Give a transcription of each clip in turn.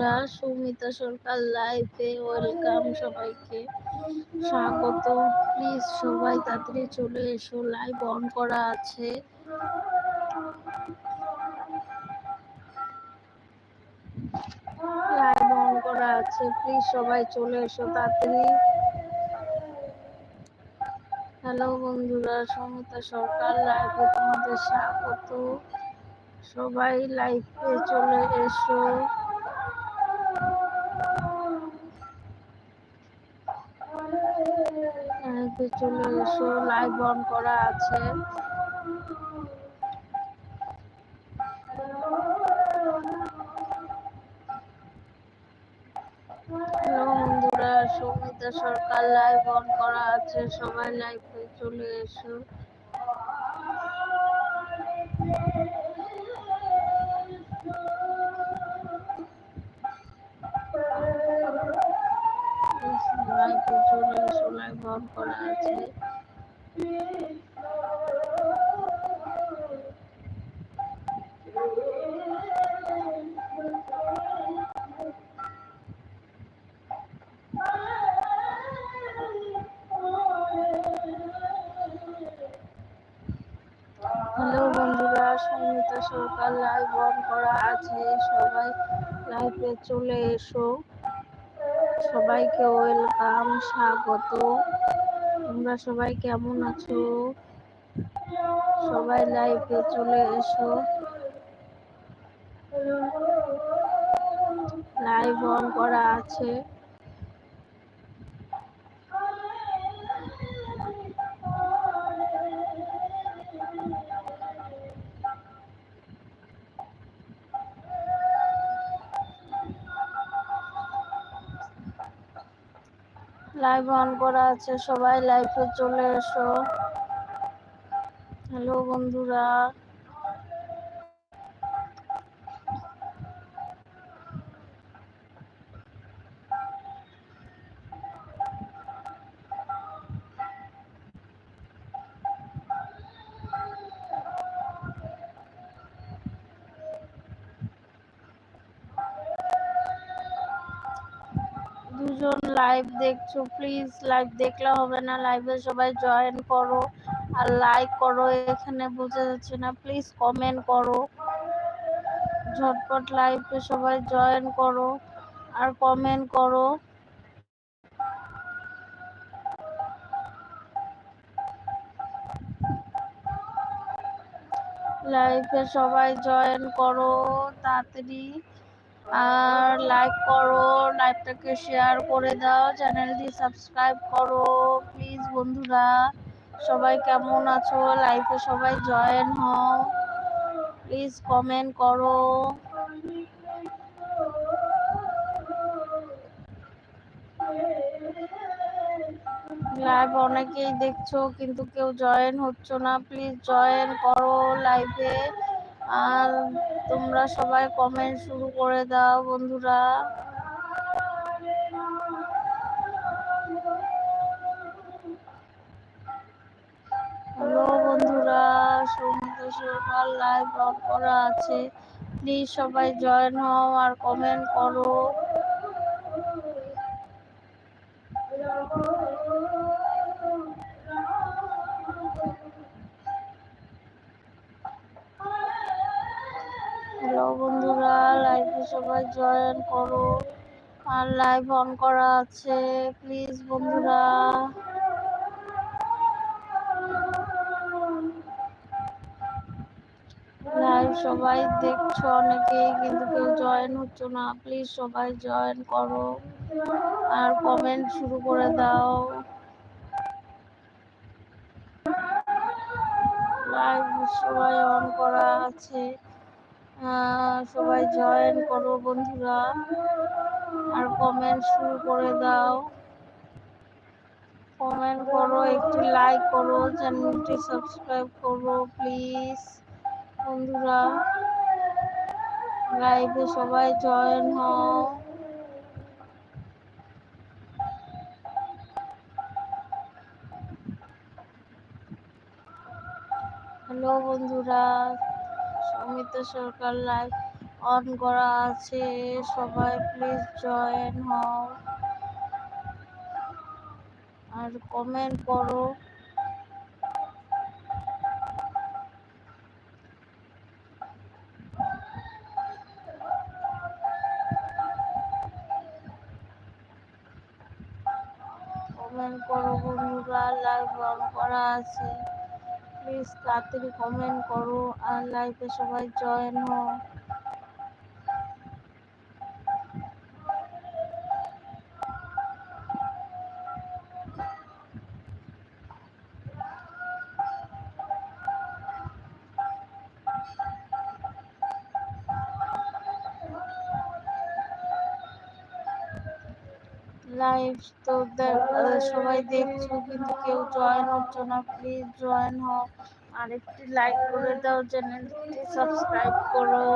বন্ধুরা, সুমিতা সরকার লাইভে ওয়েলকাম সবাইকে। স্বাগত। প্লিজ সবাই তাড়াতাড়ি চলে এসো লাইভ অন করা আছে। লাইভ অন করা আছে। প্লিজ সবাই চলে এসো তাড়াতাড়ি। হ্যালো বন্ধুরা, সুমিতা সরকার লাইভে তোমাদের স্বাগত। সবাই লাইভে চলে এসো। লাইভে চলে এসো লাইভ অন করা আছে। সৌমিতা সরকার লাইভ অন করা আছে। সবাই লাইভে চলে এসো। লাইভে চলে এসো লাইভ করা আছে। হ্যালো বন্ধুরা সঙ্গীতা সরকার লাইভ অন করা আছে। সবাই লাইভে চলে এসো। সবাইকে ওয়েলকাম, স্বাগত। তোমরা সবাই কেমন আছো? সবাই লাইভে চলে এসো। লাইভ অন করা আছে। লাইভ অন করা আছে সবাই লাইভে চলে এসো। হ্যালো বন্ধুরা। লাইভ দেখছ প্লিজ লাইভ দেখলে হবে না। লাইভে সবাই জয়েন করো আর লাইক করো, এখানে বোঝা যাচ্ছে না। প্লিজ কমেন্ট করো। ঝটপট লাইভে সবাই জয়েন করো আর কমেন্ট করো। লাইভে সবাই জয়েন করো, তাড়াতাড়ি। আর লাইক করো লাইভটাকে শেয়ার করে দাও চ্যানেলটি সাবস্ক্রাইব করো প্লিজ বন্ধুরা। সবাই কেমন আছো? লাইভে সবাই জয়েন হও। প্লিজ কমেন্ট করো। লাইভ অনেকেই দেখছ, কিন্তু কেউ জয়েন হচ্ছ না। প্লিজ জয়েন করো লাইভে আর তোমরা সবাই কমেন্ট শুরু করে দাও, বন্ধুরা। হ্যালো বন্ধুরা। সমুদ্র সরকার লাইভ করা আছে। প্লিজ সবাই জয়েন হও আর কমেন্ট করো। করো। আর লাইভ অন করা আছে প্লিজ বন্ধুরা। লাইভ সবাই দেখছ অনেকেই, কিন্তু কেউ জয়েন হচ্ছে না। প্লিজ সবাই জয়েন করো। আর কমেন্ট শুরু করে দাও। লাইভ সবাই অন করা আছে। সবাই জয়েন করো বন্ধুরা। আর কমেন্ট শুরু করে দাও। কমেন্ট করো, একটি লাইক করো চ্যানেলটি সাবস্ক্রাইব করো প্লিজ বন্ধুরা লাইভে সবাই জয়েন হও। হ্যালো বন্ধুরা। সমিতা সরকার লাইভ অন করা আছে। সবাই প্লিজ জয়েন হও। আর কমেন্ট করো। কমেন্ট করো বন্ধুরা লাইভ অন করা আছে। প্লিজ তাড়াতাড়ি কমেন্ট করো। আর লাইভে সবাই জয়েন হও লাইভ তো সবাই দেখছ কিন্তু কেউ জয়েন হচ্ছে না প্লিজ জয়েন হও আর একটি লাইক করে দাও চ্যানেলটি সাবস্ক্রাইব করো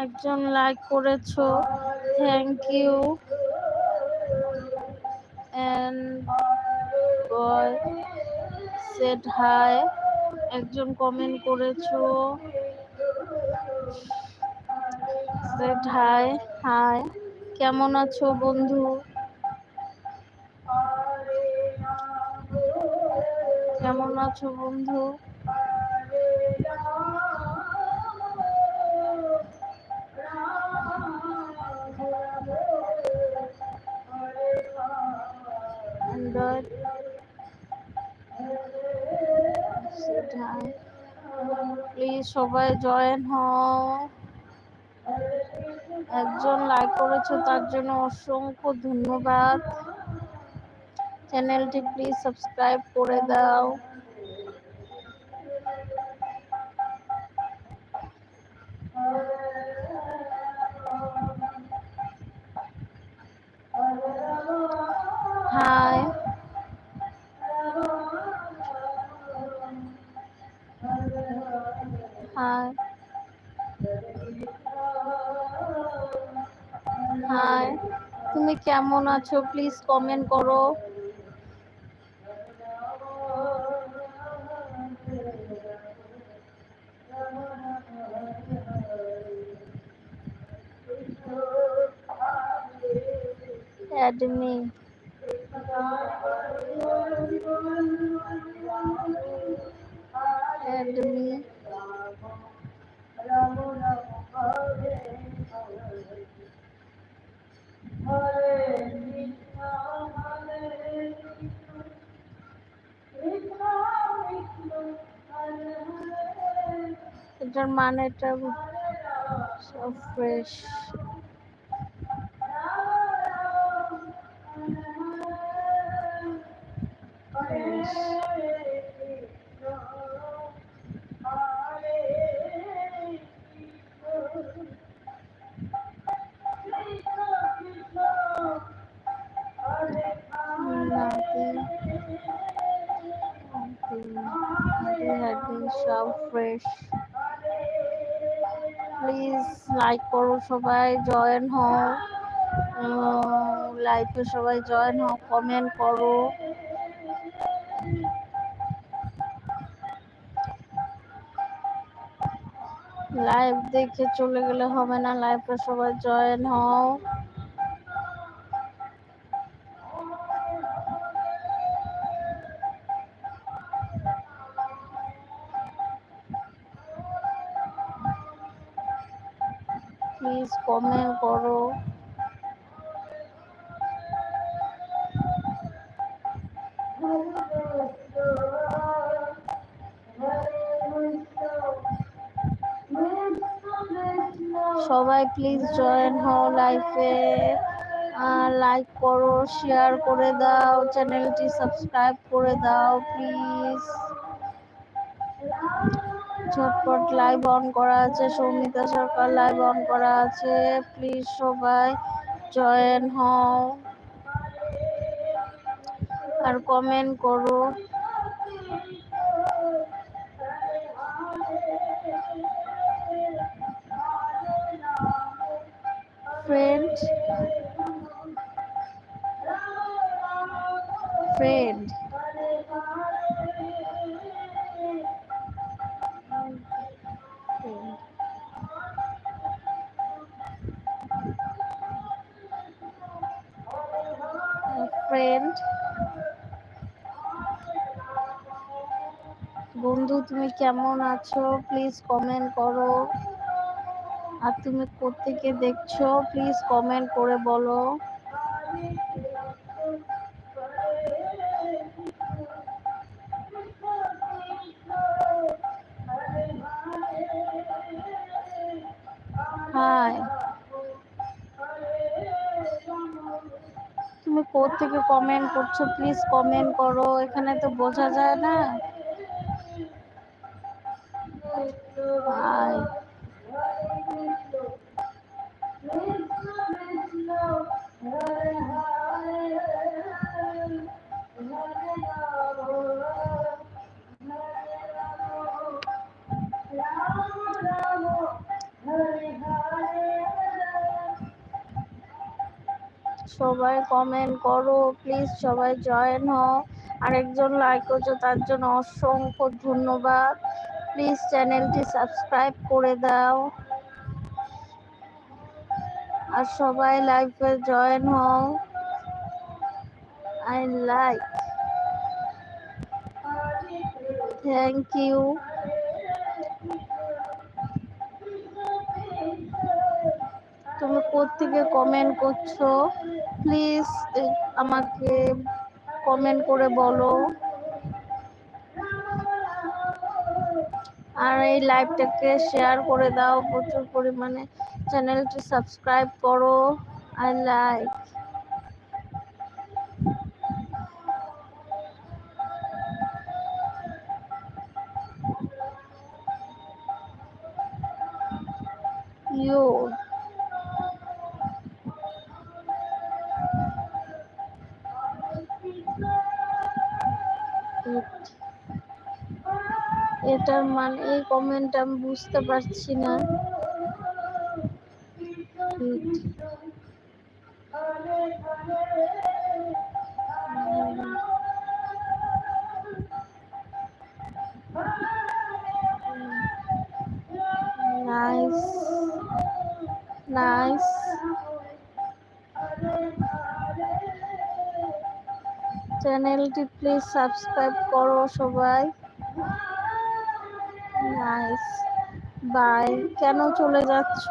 একজন লাইক করেছ থ্যাংক ইউ সেড হাই একজন কমেন্ট করেছ সেড হাই হাই কেমন আছো বন্ধু? কেমন আছো বন্ধু? সবাই জয়েন হও। একজন লাইক করেছে, তার জন্য অসংখ্য ধন্যবাদ। চ্যানেলটি প্লিজ সাবস্ক্রাইব করে দাও। কেমন আছো? প্লিজ কমেন্ট করো। Add me এটার মানেটা সব ফ্রেশ সবাই জয়েন হও। লাইভে সবাই জয়েন হও কমেন্ট করো। লাইভ দেখে চলে গেলে হবে না লাইভে সবাই জয়েন হও। কমেন্ট করো সবাই প্লিজ জয়েন হও লাইফে লাইক করো শেয়ার করে দাও চ্যানেলটি সাবস্ক্রাইব করে দাও প্লিজ ঝটপট লাইভ অন করা আছে, সৌমিতা সরকার লাইভ অন করা আছে। প্লিজ সবাই জয়েন হও। আর কমেন্ট করো। ফ্রেন্ড ফ্রেন্ড বন্ধু, তুমি কেমন আছো? প্লিজ কমেন্ট করো। আর তুমি কোথেকে দেখছ? প্লিজ কমেন্ট করে বলো। তুমি থেকে কমেন্ট করছ? প্লিজ কমেন্ট করো। এখানে তো বোঝা যায় না। সবাই কমেন্ট করো প্লিজ সবাই জয়েন হও। আরেকজন লাইক করছ তার জন্য অসংখ্য ধন্যবাদ। প্লিজ চ্যানেলটি সাবস্ক্রাইব করে দাও। আর সবাই লাইভে জয়েন হও। I like. Thank you. তুমি কোথেকে কমেন্ট করছ? প্লিজ আমাকে কমেন্ট করে বলো। আর এই লাইভটাকে শেয়ার করে দাও। প্রচুর পরিমাণে চ্যানেলটি সাবস্ক্রাইব করো। আর লাইক। এটার মানে এই কমেন্ট আমি বুঝতে পারছি না। চ্যানেলটি প্লিজ সাবস্ক্রাইব করো সবাই। নাইস বাই কেন চলে যাচ্ছ?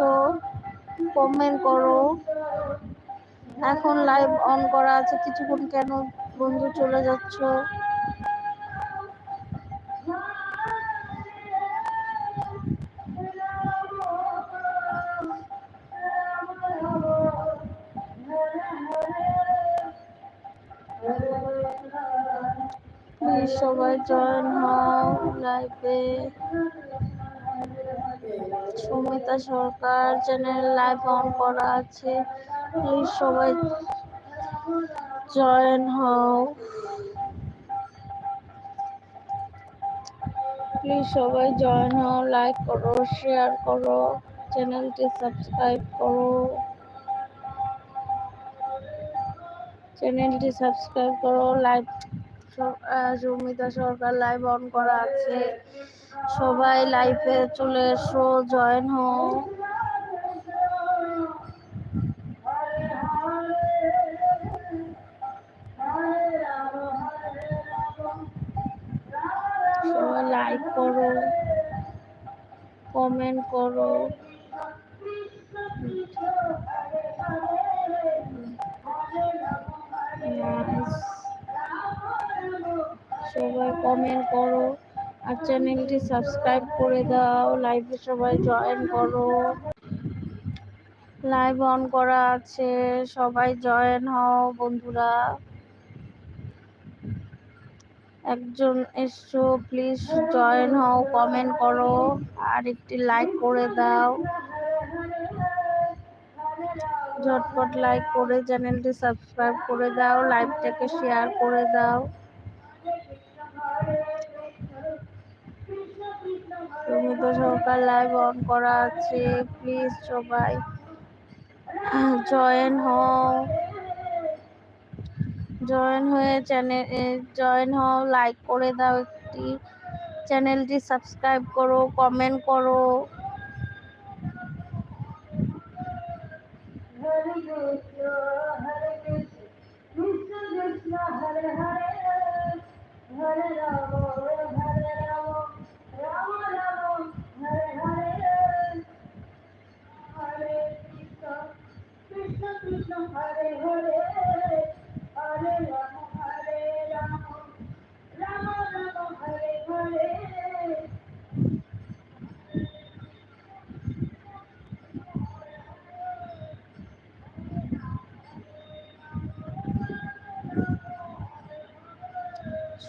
কমেন্ট করো। এখন লাইভ অন করা আছে। কিছুক্ষণ কেন বন্ধু চলে যাচ্ছ? সবাই জয়েন হও লাইভে Sumita Sarkar channel live on করা আছে। প্লিজ সবাই জয়েন হও। প্লিজ সবাই জয়েন হও লাইক করো শেয়ার করো চ্যানেলটি সাবস্ক্রাইব করো। চ্যানেলটি সাবস্ক্রাইব করো live Sumita Sarkar live on করা আছে। সবাই লাইভে চলে এসো জয়েন হও। সবাই লাইক করো কমেন্ট করো। সবাই কমেন্ট করো। আর চ্যানেলটি সাবস্ক্রাইব করে দাও, লাইভে সবাই জয়েন করো। লাইভ অন করা আছে, সবাই জয়েন হও বন্ধুরা। একজন এসছো, প্লিজ জয়েন হও, কমেন্ট করো, আর একটি লাইক করে দাও। ঝটপট লাইক করে চ্যানেলটি সাবস্ক্রাইব করে দাও, লাইভটাকে শেয়ার করে দাও। তো সরকার লাইভ অন করা আছে। প্লিজ সবাই জয়েন হও। জয়েন হয়ে চ্যানেল জয়েন হও। লাইক করে দাও একটি। চ্যানেলটি সাবস্ক্রাইব করো কমেন্ট করো। হরে কৃষ্ণ হরে হরে হরে রাম রাম রাম হরে হরে হরে কৃষ্ণ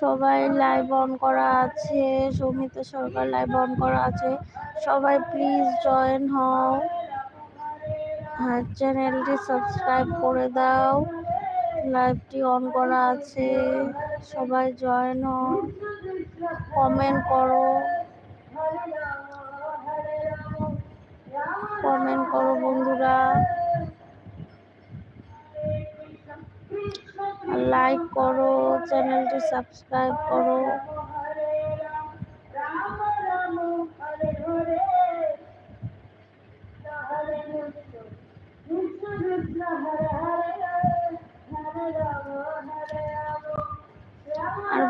সবাই লাইভ অন করা আছে, সৌমিতা সরকার লাইভ অন করা আছে। সবাই প্লিজ জয়েন হও। আর চ্যানেলটি সাবস্ক্রাইব করে দাও। লাইভটি অন করা আছে। সবাই জয়েন হও। কমেন্ট করো। কমেন্ট করো বন্ধুরা। লাইক করো। চ্যানেলটি সাবস্ক্রাইব করো।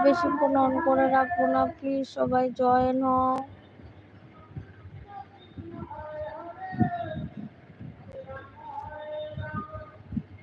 বেশিক্ষণ অন করে রাখব না প্লিজ সবাই জয়েন হও।